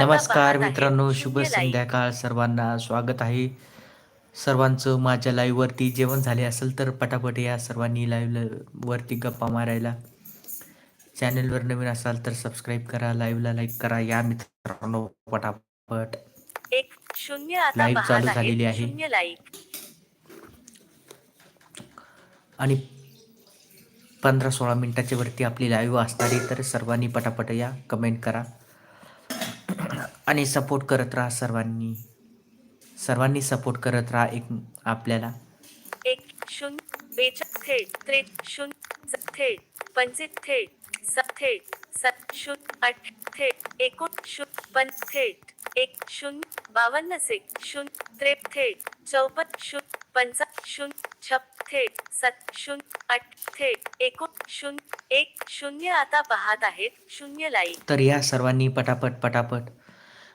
नमस्कार. मित्रांनो शुभ. संध्याकाळ. सर्वांना स्वागत आहे. सर्वांचं माझ्या लाईव्ह वरती जेवण झाले असेल तर पटापट या सर्वांनी लाईव्ह वरती गप्पा मारायला. चॅनलवर नवीन असाल तर सबस्क्राईब करा लाईव्हला लाईक करा. या मित्रांनो पटापट. एक शून्य पाहत चालू. झालेली आहे. आणि पंधरा सोळा मिनिटाच्या वरती आपली लाईव्ह असणार तर सर्वांनी पटापट या. कमेंट करा. आणि सपोर्ट करत राहा सर्वांनी. सर्वांनी सपोर्ट करत राहा एक आपल्याला. एक शून्य बेचाळ थेट त्रेट शून्य थेट पंचित थेट स थेट सत शून्य आठ थेट एकोण शून्य पं थेट एक शून्य बावन्न सेक शून्य त्रेप थेट चौपन्न शून्य पंचा शून्य छप थेट सत शून्य आठ थेट एकोण शून्य एक शून्य आता पाहत आहेत शून्य लाईक. तर या सर्वांनी पटापट पटापट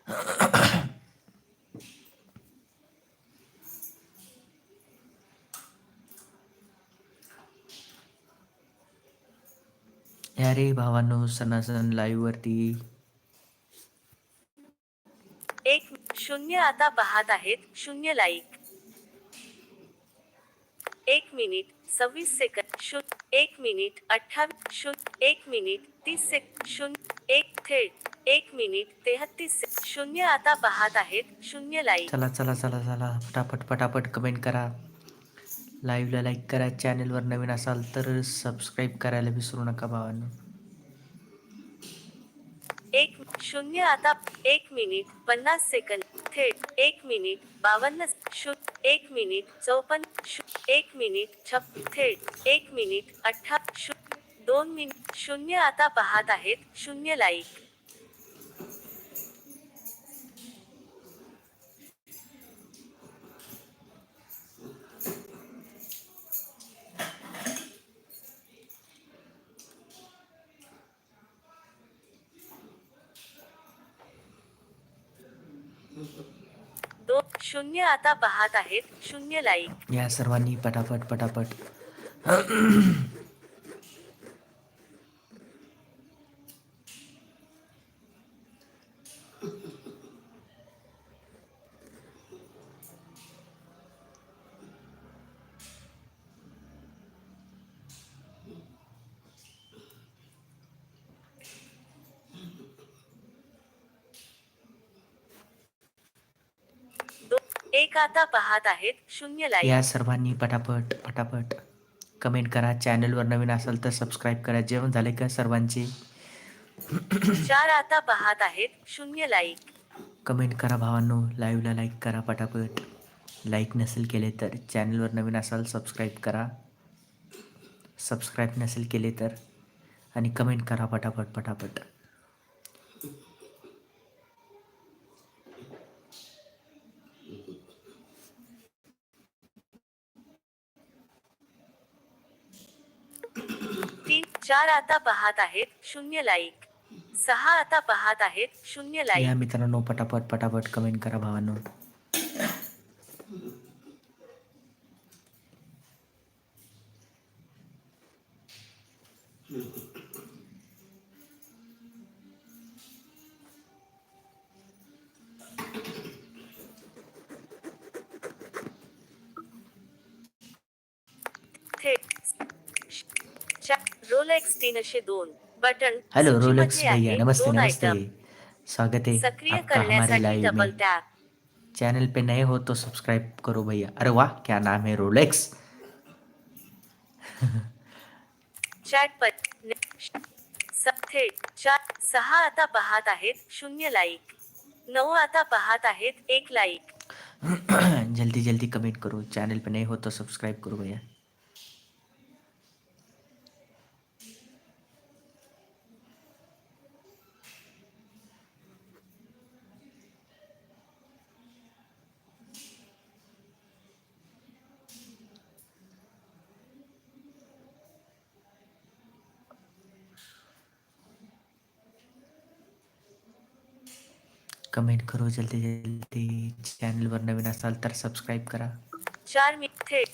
या रे भावांनो सणासण लाईव्ह वरती. एक शून्य आता पाहत आहेत शून्य लाईक एक मिनिट सव्वीस सेकंद शून्य एक मिनिट अठ्ठावीस शून्य एक मिनिट तीस सेकंद शून्य एक थेट एक मिनिट तेहतीस सेकंद शून्य आता पाहत आहेत शून्य लाईक चला चला चला चला. पटापट पटापट कमेंट करा. लाईव्हला लाईक करा. चॅनलवर नवीन असाल तर सबस्क्राईब करायला विसरू नका भावांनो. एक शून्य आता एक मिनिट पन्नास सेकंद थेट एक मिनिट बावन्न शून्य एक मिनिट चौपन्न शू- एक मिनिट छप थेट एक मिनिट अठ्ठा शून्य दोन मिनिट शून्य आता पाहत आहेत शून्य लाईक शून्य आता पाहत आहेत शून्य लाईक या सर्वांनी पटापट पटापट दोन एक आता पाहत आहेत शून्य लाईक या सर्वांनी पटापट पटापट कमेंट करा. चॅनलवर नवीन असाल तर सबस्क्राईब करा. जेवण झाले का सर्वांचे? चार आता पाहत आहेत शून्य लाईक कमेंट करा भावांनो. लाईव्हला लाईक करा पटापट. लाईक नसेल केले तर चॅनलवर नवीन असाल सबस्क्राईब करा. सबस्क्राईब नसेल केले तर. आणि कमेंट करा पटापट पटापट. चार आता पाहत आहेत शून्य लाईक सहा आता पाहत आहेत शून्य या लाईक मित्रांनो पटापट पटापट कमेंट करा भावांनो. थेट रोलेक्स तीनशे दोन बटन हेलो रोलेक्स भैया नमस्ते नमस्ते। स्वागत है सक्रिय आपका हमारे करण्यासाठी लाइव डबल में टॅप चैनल पे नए हो तो सब्सक्राइब करो भैया। अरे वाह क्या नाम है रोलेक्स चॅट पर स- थेट चार सहा आता पाहत आहेत शून्य लाईक नऊ आता पाहत आहेत एक लाईक जल्दी जल्दी कमेंट करो। चैनल पे नए हो तो सब्सक्राइब करो भैया। कमेंट करो जल्दी जल्दी चॅनलवर नवीन असाल तर सबस्क्राईब करा। चार मी थेट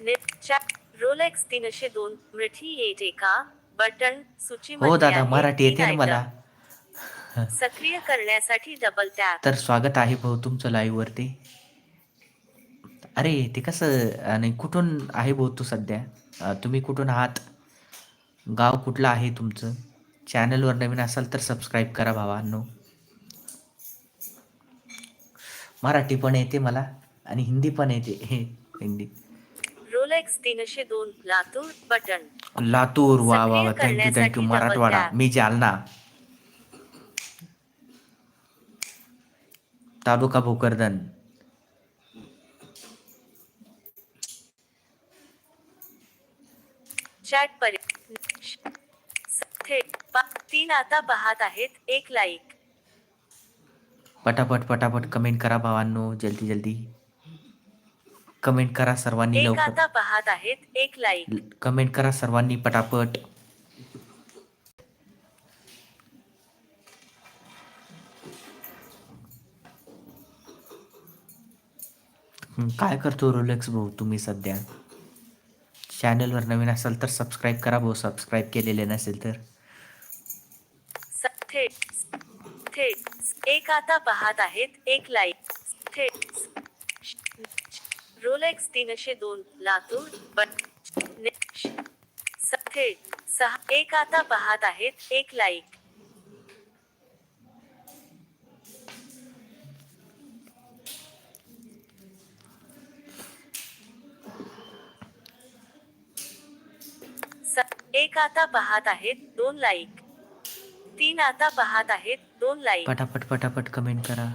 नेट चॅट रोलेक्स तीनशे दोन मराठी येते का बटन सूचीमध्ये हो दादा मराठी येते ना. मला। सक्रिय करण्यासाठी डबल टॅप तर स्वागत आहे भाऊ तुमचं लाईव्हवरती अरे ते कसं आणि कुठून आहे भाऊ तू सध्या? तुम्ही कुठून आहात? गाव कुठलं आहे तुमचं? चॅनलवर नवीन असाल तर सबस्क्राईब करा भावांनो। मराठी पण येते मला आणि हिंदी पण येते. हे हिंदी. रोलेक्स तीनशे दोन लातूर बटन. लातूर वा वा वा. Thank you thank you Marathwada. Me Jalna. Taluka Bhokardan. Chat पर्यंत थेट पा- तीन आता पाहत आहेत. एक लाईक पटापट पटापट कमेंट करा भावांनो जल्दी जल्दी. कमेंट करा सर्वांनी एक लवकर. पाहत आहेत एक लाईक कमेंट करा सर्वांनी पटापट. हं, काय करतो रोलेक्स भाऊ तुम्ही सध्या? चॅनलवर नवीन असाल तर सबस्क्राईब करा भाऊ. सबस्क्राईब केलेले नसेल तर. स- थेट थेट एक आता पाहत आहेत एक लाईक थेट रोलेक्स तीनशे दोन लातूर बट ने- थेट सहा एक आता पाहत आहेत एक लाईक स- एक आता पाहत आहेत दोन लाईक तीन आता पाहत आहेत दोन लाईक पटापट पटापट कमेंट करा.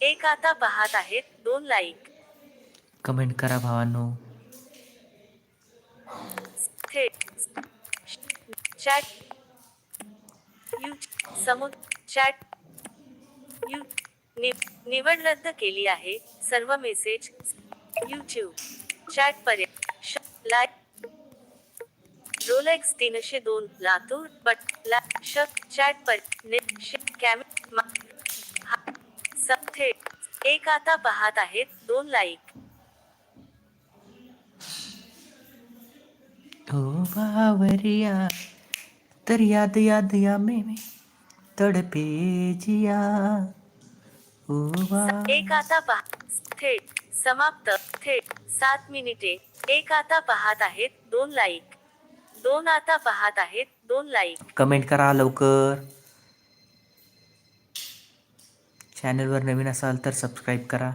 एक आता पाहत आहेत दोन लाईक कमेंट करा भावांनो थेट चॅट यू समुद चॅट यू नि, निवड रद्द केली आहे सर्व मेसेज यूट्यूब चॅट पर्यंत. लाय रोलेक्स तीनशे दोन लातूर बट ला शक चॅट पर नि कॅम मा- हा- एक आता पाहत आहेत दोन लाईक तो बावरिया. तर याद याद या में में तडपे जिया. ओ एक आता पहा. थेट समाप्त. थेट सात मिनिटे. एक आता पाहत आहेत दोन लाईक दोन आता पाहत आहेत दोन लाईक कमेंट करा लवकर. चॅनलवर नवीन असाल तर सबस्क्राईब करा.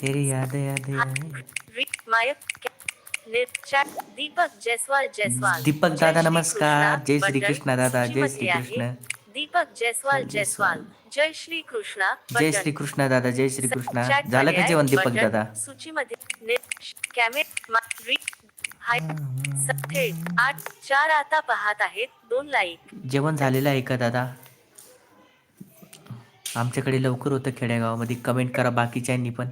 तेरी याद याद दीपक जयस्वाल जयस्वाल. दीपक दादा नमस्कार. जय श्री कृष्णा दादा. जय श्री. कृष्ण. दीपक जयस्वाल जय जयस्वाल. जय श्री कृष्णा जय. श्री कृष्णा दादा. जय श्री कृष्णा. झालं का जेवण दीपक दादा? सूचीमध्ये आठ चार आता पाहत आहेत. दोन लाईक. जेवण झालेलं आहे का दादा? आमच्याकडे लवकर होतं खेडेगावामध्ये. कमेंट करा बाकीच्यांनी पण.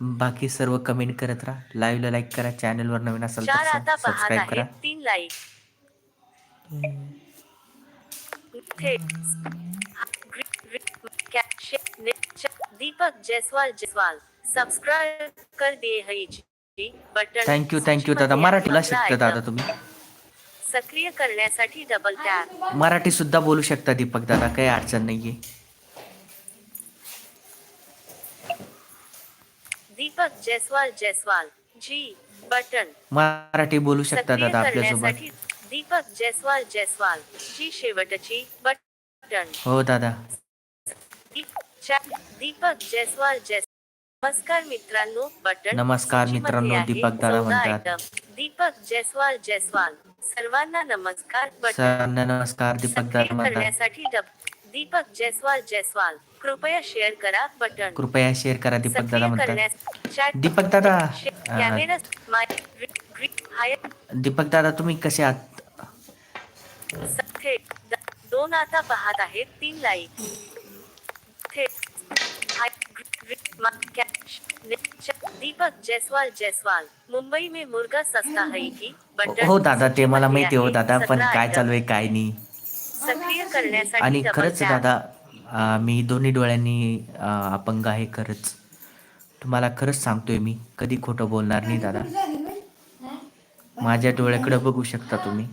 बाकी सर्व कमेंट करत राहा. लाईव्हला लाईक करा. चॅनलवर नवीन असाल चार तर आता पाहत सबस्क्राईब करा. आहेत तीन लाईक थेट ग्रि- ग्रि- दीपक जयस्वाल जयस्वाल. सबस्क्राईब कर दिए है जी. बटन थँक्यू थँक्यू दादा. मराठीला शिकता दादा तुम्ही. सक्रिय करण्यासाठी डबल टॅप मराठी सुद्धा बोलू शकता दीपक दादा. काही अडचण नाहीये. दीपक जयस्वाल जयस्वाल जी बटन. मराठी बोलू शकता सक्रिय दादा आपल्यासोबत दीपक जयस्वाल जयस्वाल जी शेवटची बटन. हो दादा. दीपक जयस्वाल जय नमस्कार मित्रांनो बटन नमस्कार मित्रांनो, दीपक दादा म्हणतात. दीपक जयस्वाल जयस्वाल सर्वांना नमस्कार बटन. नमस्कार दीपक दादा म्हणतात. दीपक जयस्वाल जयस्वाल. कृपया शेअर करा बटन कृपया शेअर करा दीपक दादा म्हणतात. दीपक दादा दीपक दादा तुम्ही कसे आहात? दोन आता पाहत आहेत तीन लाईक दीपक जयस्वाल जयस्वाल. मुंबई में मुर्गा सस्ता है की? बटर हो दादा ते मला माहिती हो. दादा पण काय. चालू आहे काय नाही. सक्रिय करण्यासाठी आणि खरंच. दादा मी दोन्ही डोळ्यांनी अपंग आहे खरंच. तुम्हाला खरंच सांगतोय मी कधी खोटं बोलणार नाही दादा. माझ्या डोळ्याकडे बघू शकता तुम्ही.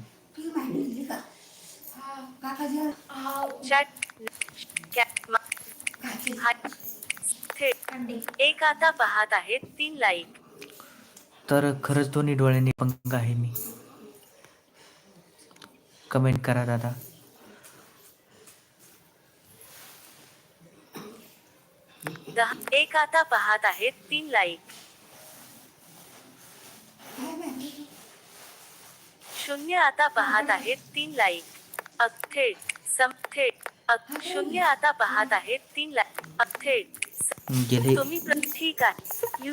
एक आता पाहत आहेत तीन लाईक तर खरंच दोन्ही डोळ्यांनी अपंग आहे मी. कमेंट करा दादा. दहा एक आता पहात आहेत तीन लाईक. शून्य आता पहात आहेत तीन लाईक. अथेट सम थेट शून्य आता पहात आहेत तीन लाईक. अथेट गेले. तुम्ही प्र- ठीक आहे.